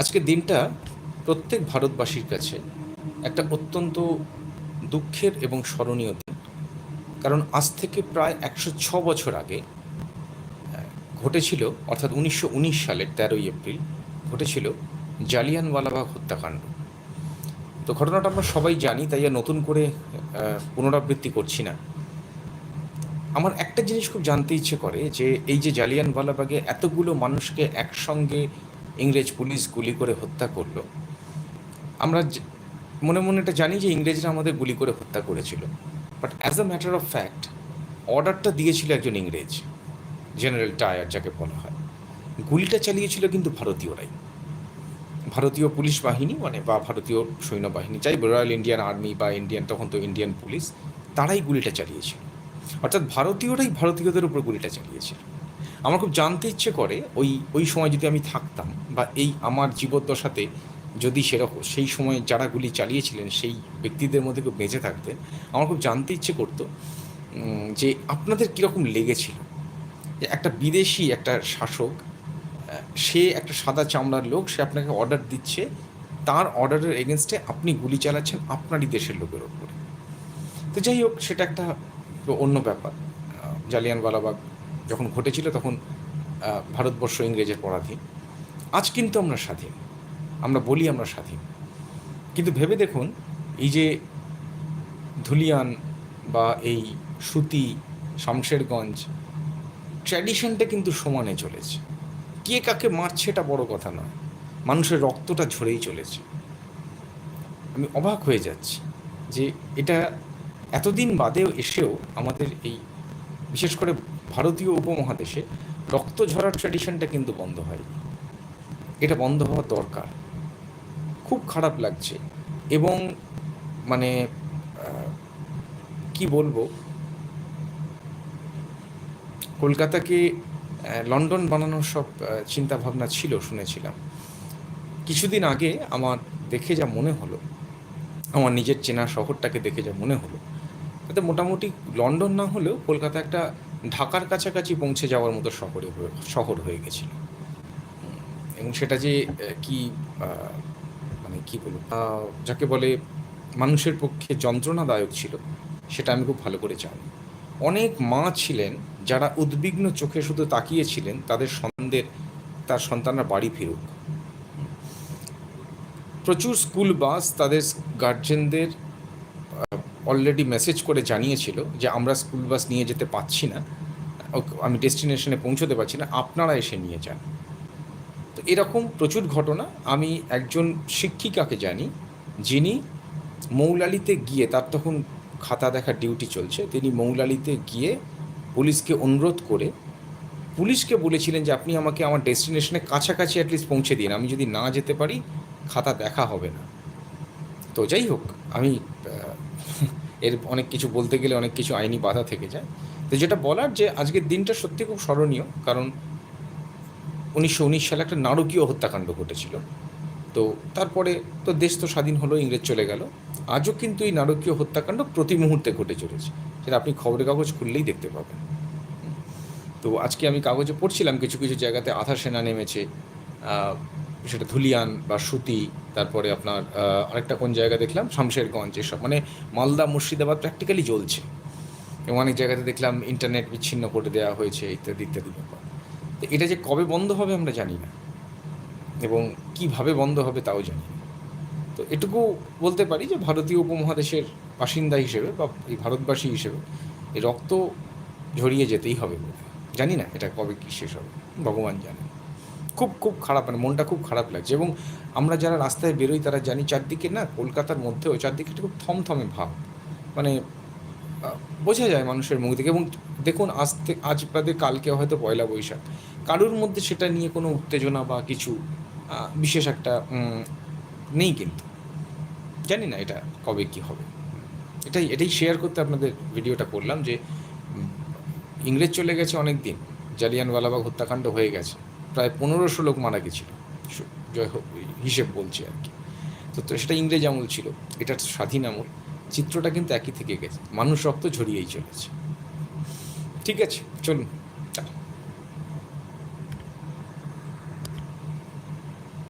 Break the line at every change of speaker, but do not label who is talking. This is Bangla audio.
আজকের দিনটা প্রত্যেক ভারতবাসীর কাছে একটা অত্যন্ত দুঃখের এবং স্মরণীয় দিন। কারণ আজ থেকে প্রায় একশো ছ বছর আগে ঘটেছিল, অর্থাৎ উনিশশো উনিশ সালের তেরোই এপ্রিল, ঘটেছিল জালিয়ানওয়ালাবাগ হত্যাকাণ্ড। তো ঘটনাটা আমরা সবাই জানি, তাই আর নতুন করে পুনরাবৃত্তি করছি না। আমার একটা জিনিস খুব জানতে ইচ্ছে করে যে, এই যে জালিয়ানওয়ালাবাগে এতগুলো মানুষকে একসঙ্গে ইংরেজ পুলিশ গুলি করে হত্যা করল। আমরা মনে মনে এটা জানি যে ইংরেজরা আমাদের গুলি করে হত্যা করেছিল। But as a matter of fact অর্ডারটা দিয়েছিল একজন ইংরেজ জেনারেল টায়ার যাকে বলা হয়। গুলিটা চালিয়েছিল কিন্তু ভারতীয়রাই। ভারতীয় পুলিশ বাহিনী মানে বা ভারতীয় সৈন্যবাহিনী, চাই রয়্যাল ইন্ডিয়ান আর্মি বা ইন্ডিয়ান তখন তো ইন্ডিয়ান পুলিশ, তারাই গুলিটা চালিয়েছিল। অর্থাৎ ভারতীয়রাই ভারতীয়দের উপর গুলিটা চালিয়েছিল। আমার খুব জানতে ইচ্ছে করে, ওই ওই সময় যদি আমি থাকতাম বা এই আমার জীবদ্দশাতে যদি সেরকম সেই সময় যারা গুলি চালিয়েছিলেন, সেই ব্যক্তিদের মধ্যে কেউ বেঁচে থাকতেন, আমার খুব জানতে ইচ্ছে করতো যে আপনাদের কীরকম লেগেছিল? যে একটা বিদেশি একটা শাসক সে একটা সাদা চামড়ার লোক, সে আপনাকে অর্ডার দিচ্ছে, তার অর্ডারের এগেনস্টে আপনি গুলি চালাচ্ছেন আপনারই দেশের লোকের ওপরে। তো যাই হোক, সেটা একটা অন্য ব্যাপার। জালিয়ানওয়ালাবাগ যখন ঘটেছিল তখন ভারতবর্ষ ইংরেজের পরাধীন। আজ কিন্তু আমরা স্বাধীন। আমরা বলি আমরা স্বাধীন। কিন্তু ভেবে দেখুন, এই যে ধুলিয়ান বা এই সুতি শামশেরগঞ্জ ট্র্যাডিশনটা কিন্তু সমানে চলেছে। কে কাকে মারছে এটা বড় কথা নয়। মানুষের রক্তটা ঝরেই চলেছে। আমি অবাক হয়ে যাচ্ছি যে এটা এতদিন বাদেও এসেও আমাদের এই, বিশেষ করে ভারতীয় উপমহাদেশে রক্ত ঝরার ট্র্যাডিশনটা কিন্তু বন্ধ হয়নি। এটা বন্ধ হওয়া দরকার। খুব খারাপ লাগছে। এবং মানে কি বলব? কলকাতাকে লন্ডন বানানোর সব চিন্তা ভাবনা ছিল, শুনেছিলাম। কিছুদিন আগে আমার দেখে যা মনে হলো, আমার নিজের চেনা শহরটাকে দেখে যা মনে হলো, তাতে মোটামুটি লন্ডন না হলেও কলকাতা একটা ঢাকার কাছাকাছি পৌঁছে যাওয়ার মতো শহরে, শহর হয়ে গেছিল। এবং সেটা যে কি মানে কি বলব যাকে বলে মানুষের পক্ষে যন্ত্রণাদায়ক ছিল, সেটা আমি খুব ভালো করে জানি। অনেক মা ছিলেন যারা উদ্বিগ্ন চোখে শুধু তাকিয়েছিলেন, তাদের সন্তানদের তার সন্তানরা বাড়ি ফিরুক। প্রচুর স্কুল বাস তাদের গার্জেনদের অলরেডি মেসেজ করে জানিয়েছিল যে, আমরা স্কুল বাস নিয়ে যেতে পারছি না। আমি ডেস্টিনেশনে পৌঁছতে পারছি না। আপনারা এসে নিয়ে যান। তো এরকম প্রচুর ঘটনা। আমি একজন শিক্ষিকাকে জানি, যিনি মৌলালিতে গিয়ে তার তখন খাতা দেখার ডিউটি চলছে, তিনি মৌলালিতে গিয়ে পুলিশকে অনুরোধ করে পুলিশকে বলেছিলেন যে, আপনি আমাকে আমার ডেস্টিনেশনে কাছাকাছি অ্যাটলিস্ট পৌঁছে দিন, আমি যদি না যেতে পারি, খাতা দেখা হবে না। তো যাই হোক, আমি এর অনেক কিছু বলতে গেলে অনেক কিছু আইনি বাধা থেকে যায়। তো যেটা বলার যে, আজকের দিনটা সত্যি খুব স্মরণীয়, কারণ উনিশশো উনিশ সালে একটা নারকীয় হত্যাকাণ্ড ঘটেছিল। তো তারপরে তো দেশ তো স্বাধীন হলো, ইংরেজ চলে গেল। আজও কিন্তু এই নারকীয় হত্যাকাণ্ড প্রতি মুহূর্তে ঘটে চলেছে। সেটা আপনি খবরের কাগজ খুললেই দেখতে পাবেন। তো আজকে আমি কাগজে পড়ছিলাম কিছু কিছু জায়গাতে আধা সেনা নেমেছে সেটা ধুলিয়ান বা সুতি, তারপরে আপনার আরেকটা কোন জায়গা দেখলাম? শামশেরগঞ্জ, এসব। মানে মালদা, মুর্শিদাবাদ প্র্যাকটিক্যালি জ্বলছে। এবং অনেক জায়গাতে দেখলাম ইন্টারনেট বিচ্ছিন্ন করে দেওয়া হয়েছে, ইত্যাদি ইত্যাদি ব্যাপার। তো এটা যে কবে বন্ধ হবে আমরা জানি না। এবং কীভাবে বন্ধ হবে তাও জানি তো এটুকু বলতে পারি যে ভারতীয় উপমহাদেশের বাসিন্দা হিসেবে বা এই ভারতবাসী হিসেবে এই রক্ত ঝরিয়ে যেতেই হবে জানি না এটা কবে কি শেষ হবে, ভগবান জানে। খুব খুব খারাপ মানে মনটা খুব খারাপ লাগছে এবং আমরা যারা রাস্তায় বেরোই তারা জানি চারদিকে না, কলকাতার মধ্যেও চারদিকে একটা খুব থমথমে ভাব। মানে বোঝা যায় মানুষের মুখ থেকে এবং দেখুন, আজ থেকে আজ বাদে কালকে হয়তো পয়লা বৈশাখ। কারোর মধ্যে সেটা নিয়ে কোনো উত্তেজনা বা কিছু বিশেষ একটা নেই কিন্তু। জানি না এটা কবে কি হবে। এটাই এটাই শেয়ার করতে আপনাদের ভিডিওটা করলাম যে ইংরেজ চলে গেছে অনেক দিন জালিয়ানওয়ালাবাগ হত্যাকাণ্ড হয়ে গেছে। প্রায় পনেরোশো লোক মারা গেছিল। হিসেব বলছি আর কি। তো সেটা ইংরেজ আমল ছিল। এটা স্বাধীন আমল। চিত্রটা কিন্তু একই থেকে গেছে। মানুষ রক্ত ঝরিয়েই চলেছে। ঠিক আছে চলুন।